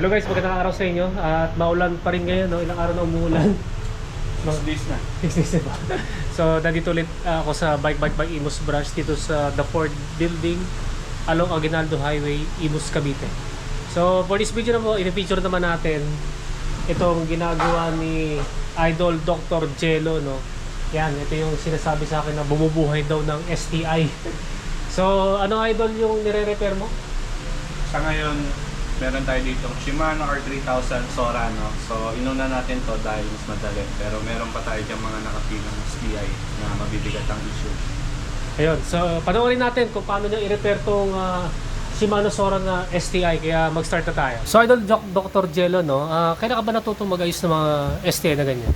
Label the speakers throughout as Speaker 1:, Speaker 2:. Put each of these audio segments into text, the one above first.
Speaker 1: Hello guys, magandang araw sa inyo at maulan pa rin ngayon, no? ilang araw na umuulan.
Speaker 2: Six days na.
Speaker 1: Six days na ba? So, nandito ulit uh, ako sa Bike Bike by Imus branch dito sa The Ford Building along Aguinaldo Highway, Imus, Cavite. So, for this video na po, in-feature naman natin itong ginagawa ni Idol Dr. Jello, no? Yan, ito yung sinasabi sa akin na bumubuhay daw ng STI. So, ano idol yung nire-repair mo?
Speaker 2: Sa ngayon, meron tayo dito Shimano R3000 Sora, no? So, inuna natin to dahil mas madali. Pero meron pa tayo dyan mga nakapilang STI na mabibigat ang issue.
Speaker 1: Ayun, so panoorin natin kung paano niya i-repair tong ah, Shimano Sora na STI kaya mag-start na tayo. So idol Doc- Dr. Jello no, ah, kailan ka ba natutong mag-ayos ng mga STI na ganyan?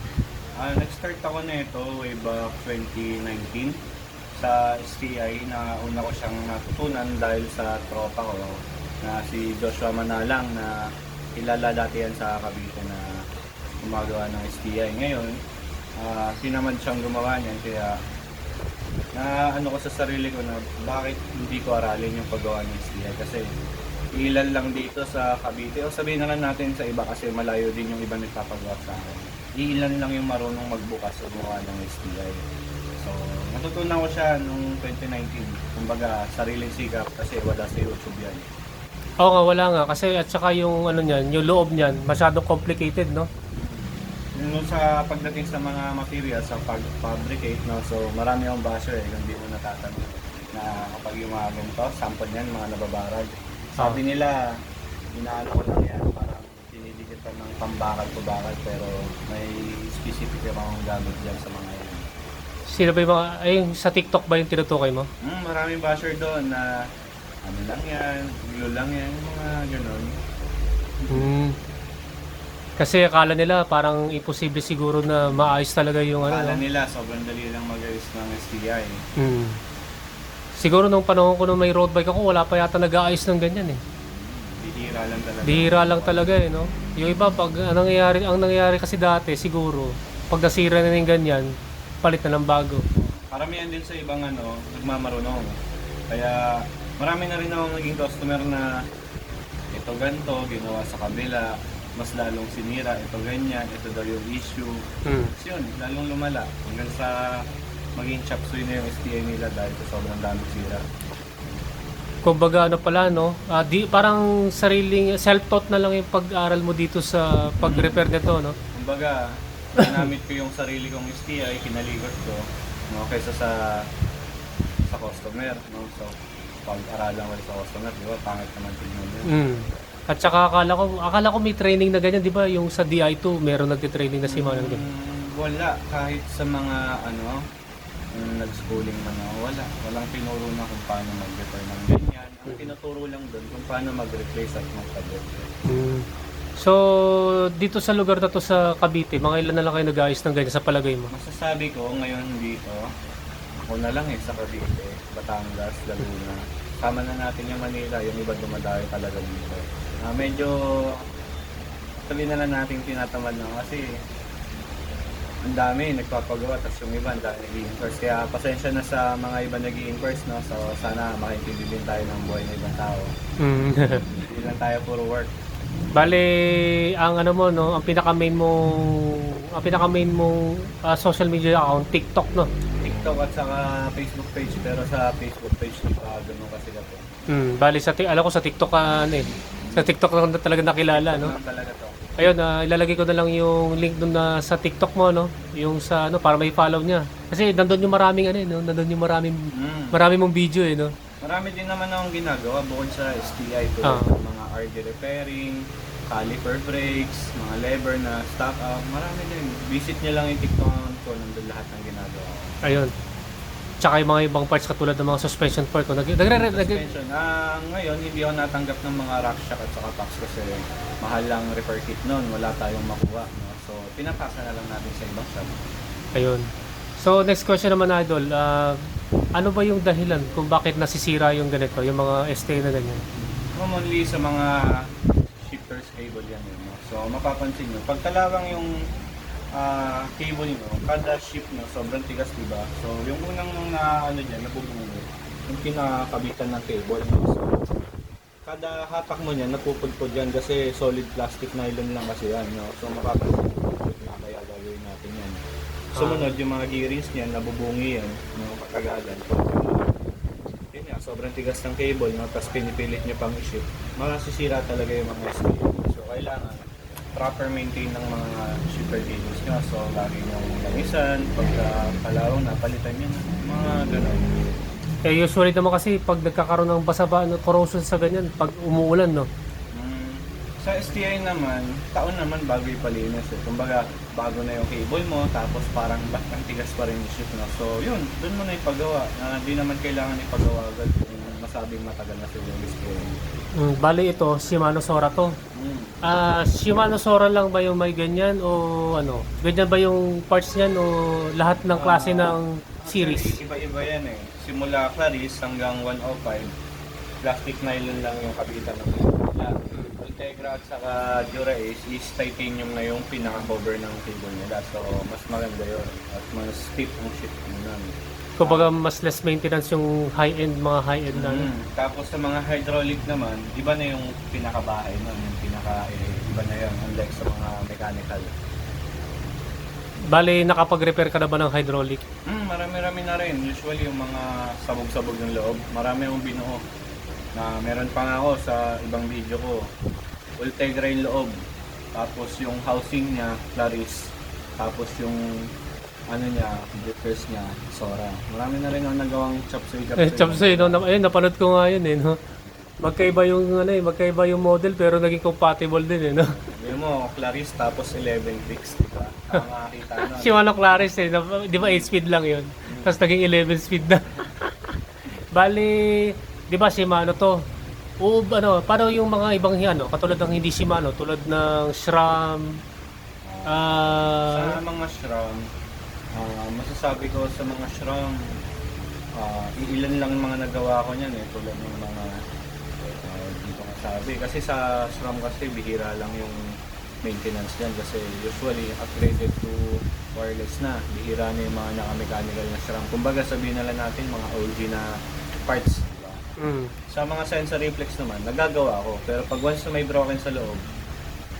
Speaker 2: Ah, nag-start ako na ito way back 2019 sa STI na una ko siyang natutunan dahil sa tropa ko na si Joshua Manalang na kilala yan sa Cavite na gumagawa ng STI. Ngayon, ah sinamad siyang gumawa niyan kaya na ano ko sa sarili ko na bakit hindi ko aralin yung paggawa ng STI kasi ilan lang dito sa Cavite. O sabihin na lang natin sa iba kasi malayo din yung iba nagpapagawa sa akin. Ilan lang yung marunong magbukas o gumawa ng STI so natutunan ko siya nung 2019 kumbaga sariling sikap kasi wala sa YouTube yan
Speaker 1: Oo nga, wala nga kasi at saka yung ano niyan, yung loob niyan masyadong complicated no.
Speaker 2: Yung sa pagdating sa mga materials sa pag-fabricate, no, so marami akong basher eh, kung di mo natatanong na kapag yung mga ganito, sample niyan, mga nababarag. Sabi nila, inaano ko lang yan, parang dinidikitan ng pambakal-pabakal, pero may specific yung akong gamit dyan sa mga yan.
Speaker 1: Sino ba yung mga, ay sa TikTok ba yung tinutukoy mo?
Speaker 2: Hmm, maraming basher doon na ano lang yan, glue lang yan, yung mga ganun.
Speaker 1: Hmm. Kasi akala nila parang imposible siguro na maayos talaga yung ano.
Speaker 2: Akala
Speaker 1: no?
Speaker 2: nila, sobrang dali lang mag-ayos ng STI.
Speaker 1: Hmm. Siguro nung panahon ko nung may road bike ako, wala pa yata nag-aayos ng ganyan eh.
Speaker 2: Bihira lang talaga.
Speaker 1: Bihira lang talaga eh, no? Yung iba, pag ang nangyayari, ang nangyayari kasi dati, siguro, pag nasira na yung ganyan, palit na ng bago.
Speaker 2: Karamihan din sa ibang ano, nagmamarunong. Kaya marami na rin akong naging customer na ito ganto, ginawa sa kabila, mas lalong sinira, ito ganyan, ito daw yung issue.
Speaker 1: Hmm.
Speaker 2: Tapos yun, lalong lumala hanggang sa maging chop suey na yung STI nila dahil sa sobrang daming sira.
Speaker 1: Kumbaga ano pala, no? Ah, di, parang sariling, self-taught na lang yung pag-aral mo dito sa pag-repair nito, no?
Speaker 2: Kumbaga, ginamit ko yung sarili kong STI, kinaligot ko, no, kaysa sa sa customer, no? So, pag-aralan ko sa customer, di ba, pangit naman tignan yun.
Speaker 1: Hmm. At saka akala ko, akala ko may training na ganyan, di ba? Yung sa DI2, meron nagtitraining na si Manang ganyan.
Speaker 2: Mm, wala. Kahit sa mga ano, yung nag-schooling man ako, wala. Walang tinuro na kung paano mag-repair ng ganyan. Ang tinuturo lang doon kung paano mag-replace at mag-kabit.
Speaker 1: Hmm. So, dito sa lugar na to sa Cavite, mga ilan na lang kayo nag-aayos ng ganyan sa palagay mo?
Speaker 2: Masasabi ko ngayon dito, ako na lang eh sa Cavite, Batangas, Laguna. Sama na natin yung Manila, yung iba dumadayo talaga dito. Ah, medyo sabihin na lang natin tinatamad na kasi ang dami nagpapagawa tapos yung iba ang dami kaya pasensya na sa mga iba nag-i-inquest no so sana makintindi din tayo ng buhay ng ibang tao
Speaker 1: Hmm.
Speaker 2: hindi lang tayo puro work
Speaker 1: Bale, ang ano mo, no, ang pinaka-main mong, ang pinaka-main mong ah, social media account, TikTok, no?
Speaker 2: TikTok at saka Facebook page pero sa Facebook page di pa ganun kasi po
Speaker 1: Hmm, bale, sa, ti- alam ko sa TikTok ka, ano eh. Sa TikTok lang na talaga nakilala, no?
Speaker 2: Ganun talaga to
Speaker 1: Ayun, ah, ilalagay ko na lang yung link dun na sa TikTok mo, no? Yung sa, ano, para may follow niya. Kasi nandun yung maraming, ano eh, no? Nandun yung maraming,
Speaker 2: mm.
Speaker 1: maraming mong video, eh, no?
Speaker 2: Marami din naman akong ginagawa bukod sa STI to
Speaker 1: Ah.
Speaker 2: mga RD repairing, caliper brakes, mga lever na stock up, marami din. Visit niyo lang yung TikTok account ko, nandun lahat ng ginagawa ko.
Speaker 1: Ayun. Tsaka yung mga ibang parts katulad ng mga suspension part ko. Nag, nagre, nag,
Speaker 2: Suspension. Ah, ngayon, hindi ako natanggap ng mga rack shock at saka packs kasi mahal lang repair kit noon, wala tayong makuha. No? So, pinapasa na lang natin sa ibang shop.
Speaker 1: Ayun. So, next question naman, Idol. Ah, ano ba yung dahilan kung bakit nasisira yung ganito, yung mga ST na ganyan?
Speaker 2: Commonly sa mga shifters cable yan yun. No? So, mapapansin nyo, pagkalawang yung ah, cable nyo, kada ship nyo, sobrang tigas, diba? So, yung unang na ano dyan, nabubuo, yung kinakabitan ng cable. No? So, kada hatak mo niyan, napupudpud yan kasi solid plastic nylon lang kasi yan. No? So makapagpudpud na kaya gagawin natin yan. Sumunod yung mga gearings niyan, nabubungi yan. No? Katagalan. Yun nga, sobrang tigas ng cable, no? tapos pinipilit niyo pang i-ship, masisira talaga yung mga SPA. So kailangan proper maintain ng mga shipper cables nyo. So lagi niyong langisan, pagka kalawang na, palitan yun. Mga ganun.
Speaker 1: Eh usually naman kasi pag nagkakaroon ng basa-ba, ano, corrosion sa ganyan, pag umuulan, no?
Speaker 2: Mm, sa STI naman, taon naman bago ipalinis eh. Kumbaga, bago na yung cable mo, tapos parang back ang tigas pa rin yung ship na. So yun, dun mo na ipagawa. Na di naman kailangan ipagawa agad kung masabing matagal na sila yung STI.
Speaker 1: Mm, bali ito, Shimano Sora to.
Speaker 2: Mm.
Speaker 1: Ah, Shimano Sora lang ba yung may ganyan o ano? Ganyan ba yung parts niyan o lahat ng klase
Speaker 2: Ah,
Speaker 1: ng series?
Speaker 2: Iba-iba yan eh. Simula Clarice hanggang 105, plastic nylon lang yung kabitan ng nila. Ultegra at saka Dura Ace is titanium na yung pinaka-cover ng cable nila. So, mas maganda yun. At mas stiff ang ship nun.
Speaker 1: Kumbaga mas less maintenance yung high-end, mga high-end na.
Speaker 2: Mm. Tapos sa mga hydraulic naman, iba na yung pinakabahay nun. Yung pinaka, eh, iba na yun. Unlike sa mga mechanical.
Speaker 1: Bali, nakapag-repair ka na ba ng hydraulic?
Speaker 2: Mm, marami-rami na rin. Usually yung mga sabog-sabog ng loob, marami akong binuo. Na meron pa nga ako sa ibang video ko. Ultegra yung loob. Tapos yung housing niya, Clarice. Tapos yung ano niya, breakers niya, Sora. Marami na rin ako nagawang chop suey
Speaker 1: Eh, chop suey, no? Ayun, napanood ko nga yun eh, no? Magkaiba yung, ano eh, magkaiba yung model pero naging compatible din eh, no?
Speaker 2: Sabi mo, Clarice tapos 11 bricks, di ba? Ang makakita nun.
Speaker 1: Shimano Claris eh, na- di ba 8 speed lang yun? Tapos naging 11 speed na. Bali, di ba Shimano to? O ano, paano yung mga ibang ano, katulad ng hindi Shimano, tulad ng SRAM, ah,
Speaker 2: sa mga SRAM, ah, masasabi ko sa mga SRAM, ah, ilan lang mga nagawa ko niyan eh, tulad ng mga ah, hindi ko masabi. Kasi sa SRAM kasi bihira lang yung maintenance niyan kasi usually upgraded to wireless na. Bihira na yung mga naka-mechanical na SRAM. Kumbaga sabihin na lang natin mga OG na parts. di ba?
Speaker 1: mm,
Speaker 2: Sa mga sensor reflex naman, nagagawa ko. Pero pag once na may broken sa loob,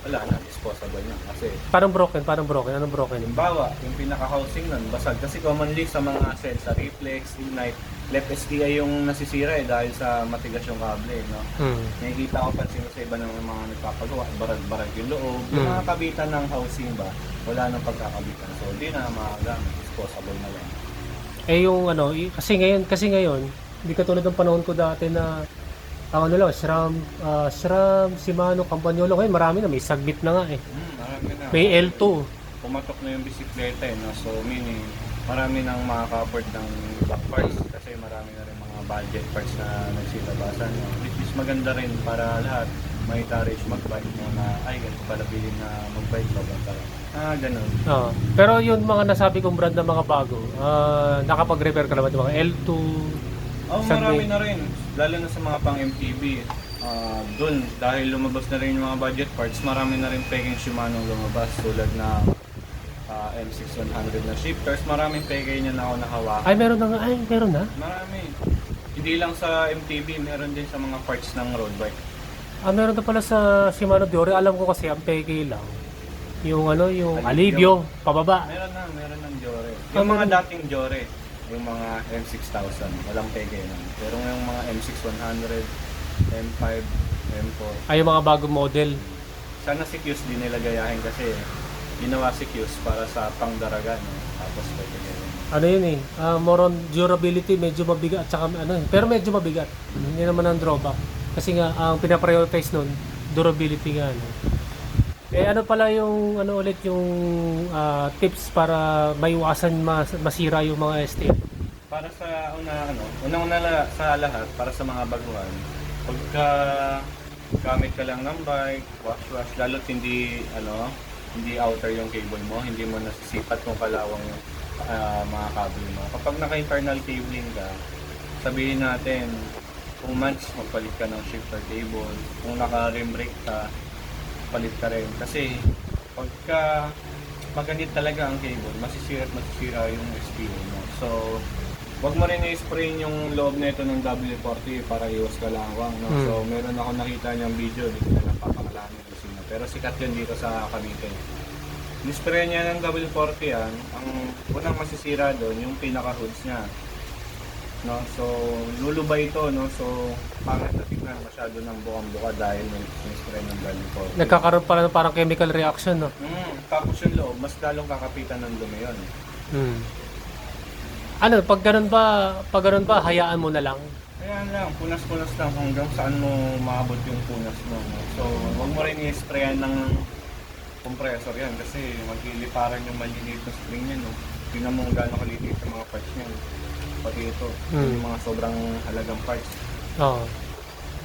Speaker 2: wala na, disposable na. Kasi
Speaker 1: parang broken, parang broken, anong broken?
Speaker 2: Halimbawa, yung pinaka-housing nun, basag. Kasi commonly sa mga sensor reflex, ignite, left SDI yung nasisira eh dahil sa matigas yung kable, no?
Speaker 1: Mm.
Speaker 2: Nakikita ko pansin ko sa iba ng mga nagpapagawa, barag-barag yung loob. Yung
Speaker 1: Mm.
Speaker 2: mga kabitan ng housing ba, wala nang pagkakabitan. So, di na maagamit. Disposable na lang.
Speaker 1: Eh yung ano, kasi ngayon, kasi ngayon, hindi katulad ng panahon ko dati na ano lang, SRAM, ah, SRAM, Shimano, Campagnolo, ngayon marami na, may sagbit na nga eh.
Speaker 2: Hmm, marami na.
Speaker 1: May L2.
Speaker 2: pumatok na yung bisikleta eh, no? So, meaning, marami nang makaka-afford ng back parts kasi marami na rin mga budget parts na nagsilabasan. No? Which is maganda rin para lahat may courage mag-bike mo na, ay, ganito pala bilhin na mag-bike ba? Ah, ganun.
Speaker 1: Ah, pero yung mga nasabi kong brand na mga bago, ah, nakapag-repair ka naman yung mga L2.
Speaker 2: Oh, marami na rin. Lalo na sa mga pang MTB. Ah, doon, dahil lumabas na rin yung mga budget parts, marami na rin peking Shimano lumabas tulad na ah, M6100 na shifters. Maraming peke niya na ako nahawakan.
Speaker 1: Ay, meron na nga. Ay, meron na.
Speaker 2: Marami. Hindi lang sa MTB, meron din sa mga parts ng road bike.
Speaker 1: Ah, meron na pala sa Shimano Diore. Alam ko kasi ang peke lang. Yung ano, yung
Speaker 2: Alivio.
Speaker 1: Pababa.
Speaker 2: Meron na, meron ng.
Speaker 1: Ah,
Speaker 2: Yung mga
Speaker 1: meron.
Speaker 2: dating Jore, yung mga M6000, walang peke na. Pero yung mga M6100, M5, M4,
Speaker 1: Ay, yung mga bagong model.
Speaker 2: sana si Qs din nila gayahin kasi ginawa si Qs para sa pangdaraga. No? Tapos ganyan.
Speaker 1: Ano yun eh, ah, more on durability, medyo mabigat. Tsaka ano, eh, pero medyo mabigat. Hindi naman ang drawback. Kasi nga, ang pinaprioritize nun, durability nga. No? Eh ano pala yung ano ulit yung ah, tips para maiwasan mas, masira yung mga STL?
Speaker 2: Para sa una ano, unang-una sa lahat para sa mga baguhan, pagka gamit ka lang ng bike, wash wash lalo't hindi ano, hindi outer yung cable mo, hindi mo nasisipat kung kalawang yung ah, mga cable mo. Kapag naka-internal cabling ka, sabihin natin kung months magpalit ka ng shifter cable, kung naka-rim brake ka, palit ka rin. Kasi pagka maganit talaga ang cable, masisira at masisira yung SPO mo. So, Huwag mo rin i-spray yung loob nito ng W40 para iwas kalawang. No?
Speaker 1: Hmm.
Speaker 2: So, meron ako nakita niyang video, dito na napapakalaman yung kusina. Pero sikat yun dito sa Cavite. Ni-spray niya ng W40 yan, ang unang masisira doon, yung pinaka-hoods niya. No? So, lulubay ito, no? So, pangit na tignan masyado ng bukang-buka dahil may spray ng W40.
Speaker 1: Nagkakaroon pala ng parang chemical reaction, no?
Speaker 2: Mm, tapos yung loob, mas lalong kakapitan ng dumi yun.
Speaker 1: Hmm. Ano, pag ganun ba, pag ganun ba, hayaan mo na lang?
Speaker 2: Kaya lang, punas-punas lang hanggang saan mo maabot yung punas mo. no? So, wag mo rin i-sprayan ng compressor yan kasi magliliparan yung maliliit na spring niya. No? Tingnan mo gaano kaliit yung mga parts niya. Pati ito,
Speaker 1: Hmm.
Speaker 2: yung mga sobrang halagang parts.
Speaker 1: Oo.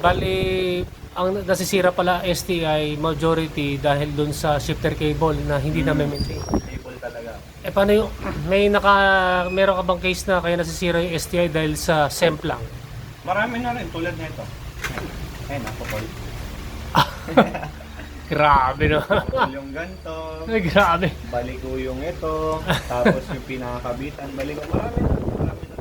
Speaker 1: Bali, ang nasisira pala STI majority dahil dun sa shifter cable na hindi na
Speaker 2: Hmm.
Speaker 1: maintain.
Speaker 2: Cable talaga.
Speaker 1: Eh paano yung, may naka, meron ka bang case na kaya nasisira yung STI dahil sa SEMP lang?
Speaker 2: Marami na rin tulad nito. Ayun, ako Paul.
Speaker 1: Grabe no.
Speaker 2: yung ganto,
Speaker 1: Ay, grabe.
Speaker 2: baliko yung ito, tapos yung pinakakabitan, baliko. Marami na, marami na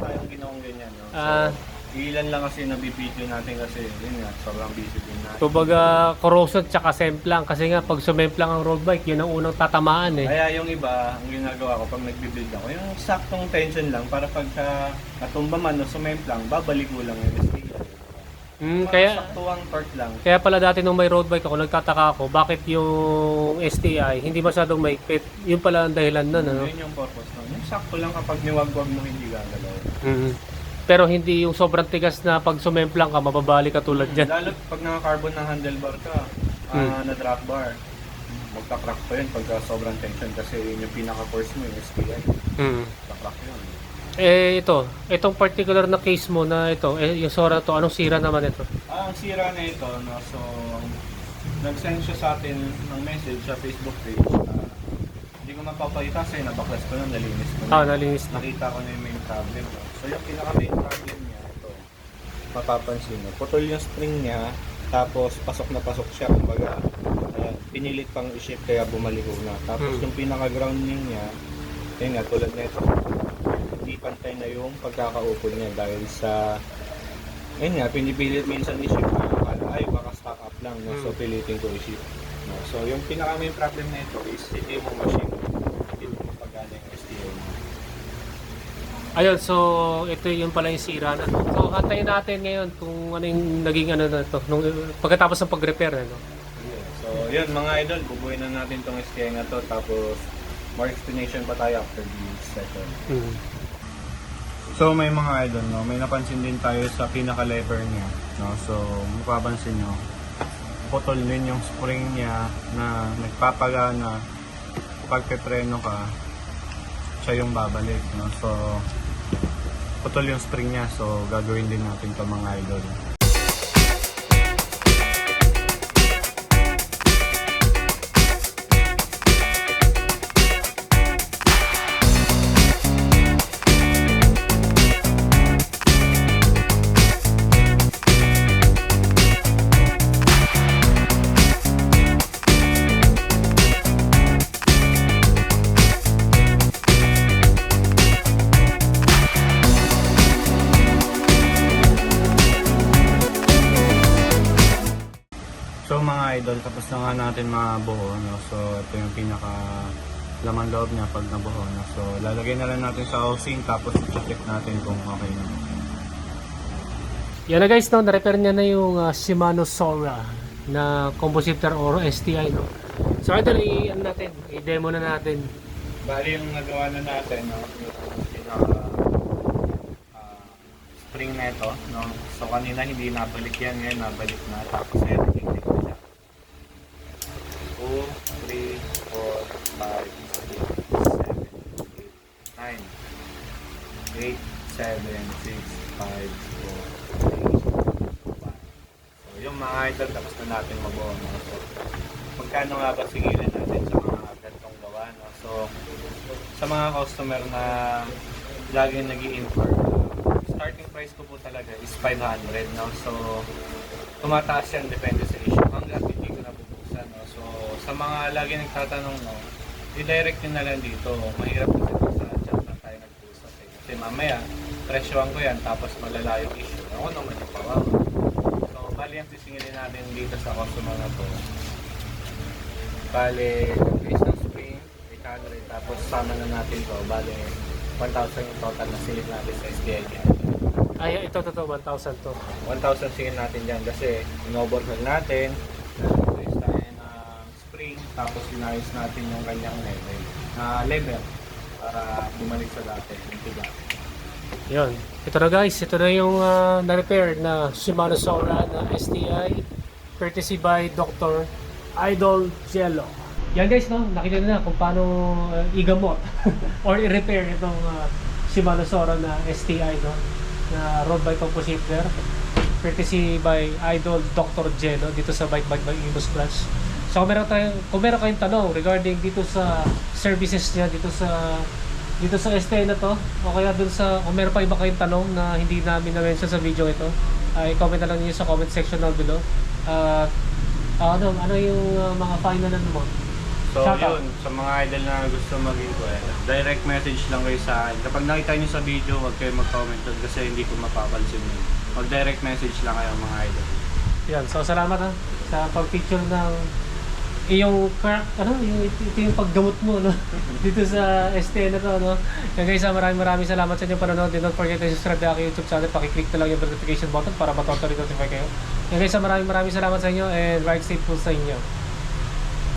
Speaker 2: tayong ginawang ganyan. No? So,
Speaker 1: Ah.
Speaker 2: ilan lang kasi nabibideo natin kasi yun nga, sobrang busy din natin.
Speaker 1: Kumbaga, corrosion tsaka SEMP lang. Kasi nga, pag sumemp lang ang road bike, yun ang unang tatamaan eh.
Speaker 2: Kaya yung iba, ang ginagawa ko pag nagbibuild ako, yung saktong tension lang para pagka natumba man o sumemp lang, babalik mo lang yung STI.
Speaker 1: Mm, kaya,
Speaker 2: saktuang torque lang.
Speaker 1: kaya pala dati nung may road bike ako, nagtataka ako, bakit yung STI hindi masyadong maikpit? Yun pala ang dahilan nun, ano?
Speaker 2: Yun yung purpose nun. Yung sakto lang kapag niwagwag mo hindi gagalaw.
Speaker 1: Mm. Pero hindi yung sobrang tigas na pag sumemplang ka, mababali ka tulad dyan.
Speaker 2: Lalo pag naka-carbon ng handlebar ka, ah, na drop bar, magka-crack pa yun pagka sobrang tension kasi yun yung pinaka-force mo, yung STI.
Speaker 1: Mm.
Speaker 2: Magka-crack yun.
Speaker 1: Eh ito, itong particular na case mo na ito, eh, yung Sora to, anong sira naman ito?
Speaker 2: Ah, ang sira na ito, no, so, nag-send siya sa atin ng message sa Facebook page. Ah, hindi ko mapapalita kasi nabaklas ko nung nalinis ko. na.
Speaker 1: Ah, nalinis na.
Speaker 2: Nakita ko na yung main problem. No? So, yung pinaka-main problem niya, ito, mapapansin mo, putol yung spring niya, tapos pasok na pasok siya, kumbaga, ah, pinilit pang i-shift kaya bumaligo na. Tapos
Speaker 1: Hmm.
Speaker 2: yung pinaka-grounding niya, yun nga, tulad na ito, pantay na yung pagkakaupol niya dahil sa ayun nga, pinipilit minsan na akala, ay baka stock up lang, no? so
Speaker 1: Hmm.
Speaker 2: pilitin ko i-shift. No? So yung pinaka main problem na ito is hindi mo machine, hindi mo yung STO mo.
Speaker 1: Ayun, so ito yung pala yung sira na. So hantayin natin ngayon kung ano yung naging ano na to, nung, pagkatapos ng pag-repair. Ano?
Speaker 2: Yeah. So yun mga idol, bubuin na natin tong STO na to, tapos more explanation pa tayo after this session.
Speaker 1: Mm.
Speaker 2: So may mga idol, no, may napansin din tayo sa pinaka-lever niya, no. So mapapansin nyo, putol din yung spring niya na nagpapagana pag pepreno ka, siya yung babalik, no. So putol yung spring niya, so gagawin din natin to mga idol. Natin mabuo, no? So ito yung pinaka laman loob niya pag nabuo na. So lalagay na lang natin sa housing tapos check natin kung okay na.
Speaker 1: Yan na guys, no, na-repair niya na yung ah, Shimano Sora na compositor or STI. No? So ito, i-ano natin, i-demo na natin.
Speaker 2: Bali yung nagawa na natin, no? Yung pinaka ah, spring na ito, no? So kanina hindi nabalik yan, ngayon nabalik na. Tapos siya. 2, 3, 4, 5, 6, 7, 8, 9, 8, 7, 6, 5, 4, 3, 2, 1. So yung mga idol, tapos na natin mabuo, no? So, magkano nga ba sigilan natin sa mga ganitong gawa, no? So, sa mga customer na laging nag inquire starting price ko po talaga is 500, no? So, tumataas yan depende sa issue hanggang hindi ko nabubuksan, no? So, sa mga lagi nagtatanong, no? I-direct nyo na lang dito. Mahirap kasi ito sa chat na tayo nag-usap, eh. Kasi mamaya, presyohan ko yan tapos malala yung issue. Ako naman yung kawawa. So, bali ang sisingilin natin dito sa customer na to. Bali, increase ng spring, 800, tapos sama na natin to. Bali, 1,000 yung total na singil natin sa SDI niya.
Speaker 1: Ay, ito, ito, ito, 1,000 to.
Speaker 2: 1,000 singil natin dyan kasi in-overhaul natin, nag-increase tayo ng spring, tapos inayos natin yung kanyang level, na level para bumalik sa dati, yung tiga.
Speaker 1: Yun. Ito na guys, ito na yung ah, na-repair na Shimano Sora na STI courtesy by Dr. Idol Jello. Yan guys, no? Nakita na kung paano ah, igamot or i-repair itong ah, Shimano Sora na STI, no? Na road bike composite there. Courtesy by Idol Dr. Jello dito sa Bike Bike by Imus Plus. So kung meron, tayo, kung meron kayong tanong regarding dito sa services niya dito sa dito sa ST na to o kaya dun sa kung meron pa iba kayong tanong na hindi namin na-mention sa video ito ay comment na lang niyo sa comment section down below at ano ano yung uh, mga final ano mo
Speaker 2: So
Speaker 1: Shoutout.
Speaker 2: yun, sa mga idol na gusto mag-inquire, direct message lang kayo sa akin. Kapag nakita nyo sa video, huwag kayo mag-comment doon kasi hindi ko mapapansin yun. Mag-direct message lang kayo mga idol.
Speaker 1: yan so salamat ha sa pag-picture ng iyong car, ano yung ito yung paggamot mo no dito sa ST na to no yan guys ah, maraming maraming salamat sa inyong panonood. Don't forget to subscribe aking YouTube channel. Pakiclick na lang yung notification button para matotally notify kayo. Yan guys ah, maraming maraming salamat sa inyo and ride safe po sa inyo